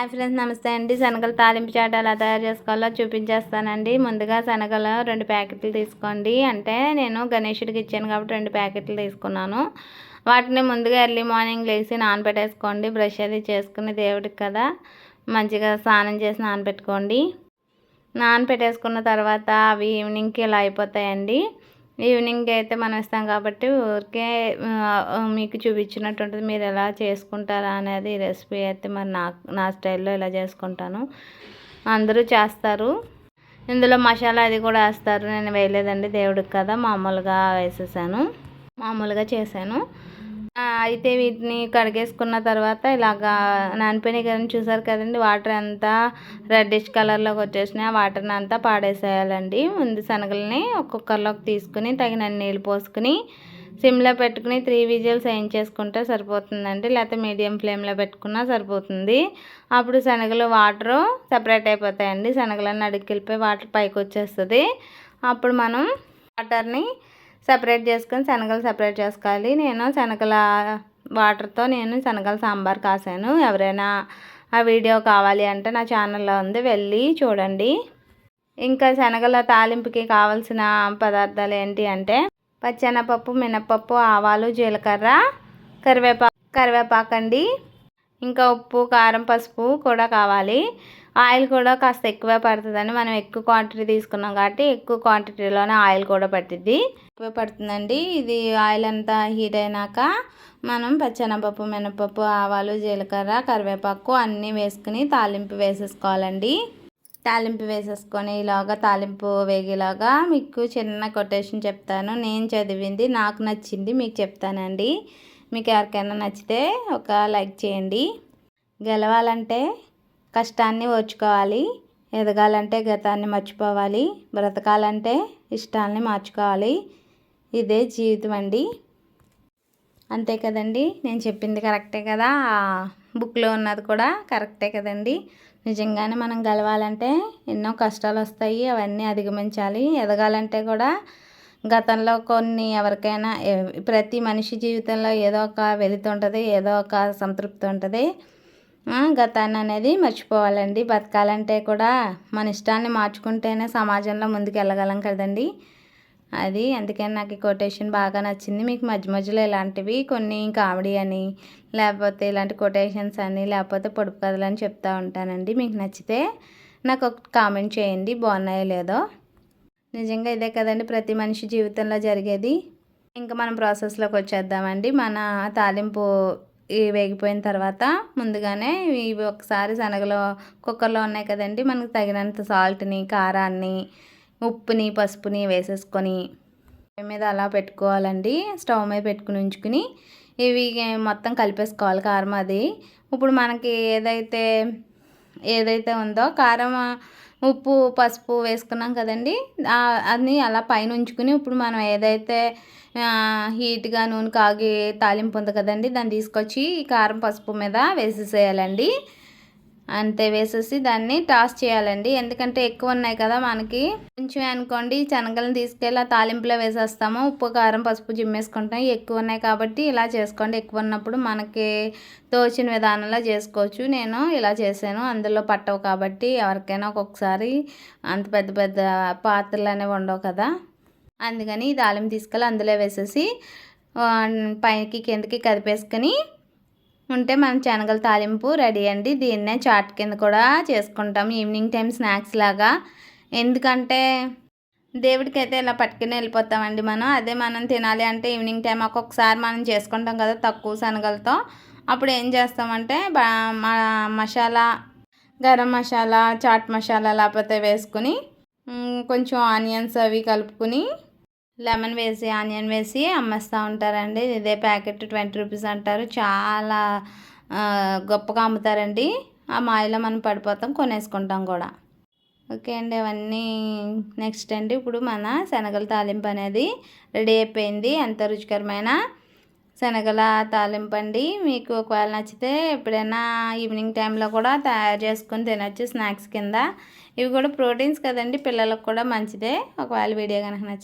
Hi friends నమస్తే అండి. శనగలు తాలింపు చాట ఎలా తయారు చేసుకోవాలో చూపించేస్తానండి. ముందుగా శనగలు రెండు ప్యాకెట్లు తీసుకోండి. అంటే నేను గణేషుడికి ఇచ్చాను కాబట్టి రెండు ప్యాకెట్లు తీసుకున్నాను. వాటిని ముందుగా ఎర్లీ మార్నింగ్ లేచి నానబెట్టేసుకోండి. బ్రష్ అది చేసుకుని దేవుడికి కదా. మంచిగా స్నానం చేసి నానబెట్టుకోండి. నానబెట్టేసుకున్న తర్వాత అవి ఈవినింగ్కి ఇలా అయిపోతాయండి. ఈవినింగ్ అయితే మనం ఇస్తాం కాబట్టి ఊరికే మీకు చూపించినట్టు ఉంటుంది మీరు ఎలా చేసుకుంటారా అనేది రెసిపీ అయితే మరి నా నా స్టైల్లో ఇలా చేసుకుంటాను. అందరూ చేస్తారు. ఇందులో మసాలా అది కూడా వేస్తారు. నేను వేయలేదండి. దేవుడికి కదా మామూలుగా వేసేసాను. మామూలుగా చేశాను. అయితే వీటిని కడిగేసుకున్న తర్వాత ఇలాగా నానిపోయినాయి కదండి. చూసారు కదండి వాటర్ అంతా రెడ్డిష్ కలర్లోకి వచ్చేసినాయి. ఆ వాటర్ని అంతా పాడేసేయాలండి. ముందు శనగల్ని ఒక్కొక్కరిలోకి తీసుకుని తగిన నీళ్ళు పోసుకుని సిమ్లో పెట్టుకుని త్రీ విజిల్స్ వేయించేసుకుంటే సరిపోతుందండి. లేకపోతే మీడియం ఫ్లేమ్లో పెట్టుకున్నా సరిపోతుంది. అప్పుడు శనగలు వాటరు సపరేట్ అయిపోతాయండి. శనగలన్నీ అడుగుకెళ్ళిపోయి వాటర్ పైకి వచ్చేస్తుంది. అప్పుడు మనం వాటర్ని సపరేట్ చేసుకొని శనగలు సపరేట్ చేసుకోవాలి. నేను శనగల వాటర్తో నేను శనగల సాంబార్ కాసాను. ఎవరైనా ఆ వీడియో కావాలి అంటే నా ఛానల్లో ఉంది. వెళ్ళి చూడండి. ఇంకా శనగల తాలింపుకి కావాల్సిన పదార్థాలు ఏంటి అంటే పచ్చెనపప్పు మినపప్పు ఆవాలు జీలకర్ర కరివేపాకు కరివేపాకండి. ఇంకా ఉప్పు కారం పసుపు కూడా కావాలి. ఆయిల్ కూడా కాస్త ఎక్కువ పడుతుందని మనం ఎక్కువ క్వాంటిటీ తీసుకున్నాం కాబట్టి ఎక్కువ క్వాంటిటీలోనే ఆయిల్ కూడా పట్టిద్ది. ఎక్కువ పడుతుందండి. ఇది ఆయిల్ అంతా హీట్ అయినాక మనం పచ్చెనపప్పు మినపప్పు ఆవాలు జీలకర్ర కరివేపాకు అన్నీ వేసుకుని తాలింపు వేసేసుకోవాలండి. తాలింపు వేసేసుకొని ఇలాగా తాలింపు వేగేలాగా మీకు చిన్న కొటేషన్ చెప్తాను. నేను చదివింది నాకు నచ్చింది మీకు చెప్తానండి. మీకు ఎవరికైనా నచ్చితే ఒక లైక్ చేయండి. గెలవాలంటే కష్టాన్ని ఓర్చుకోవాలి ఎదగాలంటే గతాన్ని మర్చిపోవాలి బ్రతకాలంటే ఇష్టాలని మార్చుకోవాలి. ఇదే జీవితం అండి. అంతే కదండి? నేను చెప్పింది కరెక్టే కదా? బుక్లో ఉన్నది కూడా కరెక్టే కదండి? నిజంగానే మనం గెలవాలంటే ఎన్నో కష్టాలు వస్తాయి అవన్నీ అధిగమించాలి. ఎదగాలంటే కూడా గతంలో కొన్ని ఎవరికైనా ప్రతి మనిషి జీవితంలో ఏదో ఒక వెళుతుంటుంది ఏదో ఒక సంతృప్తి ఉంటుంది. గతాన్ని అనేది మర్చిపోవాలండి. బతకాలంటే కూడా మన ఇష్టాన్ని మార్చుకుంటేనే సమాజంలో ముందుకు వెళ్ళగలం కదండి. అది అందుకని నాకు ఈ కొటేషన్ బాగా నచ్చింది. మీకు మధ్య మధ్యలో ఇలాంటివి కొన్ని కామెడీ అని లేకపోతే ఇలాంటి కొటేషన్స్ అని లేకపోతే పొడుపు కథలు అని చెప్తూ ఉంటానండి. మీకు నచ్చితే నాకు ఒక కామెంట్ చేయండి. బాగున్నాయో లేదో. నిజంగా ఇదే కదండి ప్రతి మనిషి జీవితంలో జరిగేది. ఇంకా మనం ప్రాసెస్లోకి వచ్చేద్దామండి. మన తాలింపు వేగిపోయిన తర్వాత ముందుగానే ఇవి ఒకసారి శనగలో కుక్కర్లో ఉన్నాయి కదండి మనకు తగినంత సాల్ట్ని కారాన్ని ఉప్పుని పసుపుని వేసేసుకొని మీద అలా పెట్టుకోవాలండి. స్టవ్ మీద పెట్టుకుని ఉంచుకుని ఇవి మొత్తం కలిపేసుకోవాలి కారం అది. ఇప్పుడు మనకి ఏదైతే ఏదైతే ఉందో కారం ఉప్పు పసుపు వేసుకున్నాం కదండి. అది అలా పైన ఉంచుకుని ఇప్పుడు మనం ఏదైతే హీట్గా నూనె కాగి తాలింపు ఉంది కదండి దాన్ని తీసుకొచ్చి కారం పసుపు మీద వేసేసేయాలండి. అంతే వేసేసి దాన్ని టాస్ చేయాలండి. ఎందుకంటే ఎక్కువ ఉన్నాయి కదా మనకి. కొంచెం అనుకోండి శనగలను తీసుకెళ్ళి ఆ తాలింపులో వేసేస్తాము. ఉప్పు కారం పసుపు జిమ్మేసుకుంటాం. ఎక్కువ ఉన్నాయి కాబట్టి ఇలా చేసుకోండి. ఎక్కువ ఉన్నప్పుడు మనకి తోచిన విధానంలో చేసుకోవచ్చు. నేను ఇలా చేశాను. అందులో పట్టవు కాబట్టి ఎవరికైనా ఒక్కొక్కసారి అంత పెద్ద పెద్ద పాత్రలు అనేవి ఉండవు కదా. అందుకని తాలింపు తీసుకెళ్ళి అందులో వేసేసి పైకి కిందకి కదిపేసుకొని ఉంటే మన శనగల తాలింపు రెడీ అండి. దీన్నే చాట్ కింద కూడా చేసుకుంటాం. ఈవినింగ్ టైం స్నాక్స్ లాగా. ఎందుకంటే దేవుడికి అయితే ఇలా పట్టుకుని వెళ్ళిపోతామండి మనం. అదే మనం తినాలి అంటే ఈవినింగ్ టైం ఒక్కొక్కసారి మనం చేసుకుంటాం కదా తక్కువ శనగలతో. అప్పుడు ఏం చేస్తామంటే మసాలా గరం మసాలా చాట్ మసాలా లేకపోతే వేసుకుని కొంచెం ఆనియన్స్ అవి కలుపుకుని లెమన్ వేసి ఆనియన్ వేసి అమ్మేస్తూ ఉంటారండి. ఇదే ప్యాకెట్ ట్వంటీ రూపీస్ అంటారు. చాలా గొప్పగా అమ్ముతారండి. ఆ మాయలో మనం పడిపోతాం కొనేసుకుంటాం కూడా. ఓకే అండి అవన్నీ నెక్స్ట్ అండి. ఇప్పుడు మన శనగల తాలింపు అనేది రెడీ అయిపోయింది. ఎంత రుచికరమైన శనగల తాలింపు అండి. మీకు ఒకవేళ నచ్చితే ఎప్పుడైనా ఈవినింగ్ టైంలో కూడా తయారు చేసుకుని తినచ్చు స్నాక్స్ కింద. ఇవి కూడా ప్రోటీన్స్ కదండి పిల్లలకు కూడా మంచిదే. ఒకవేళ వీడియో కనుక నచ్చి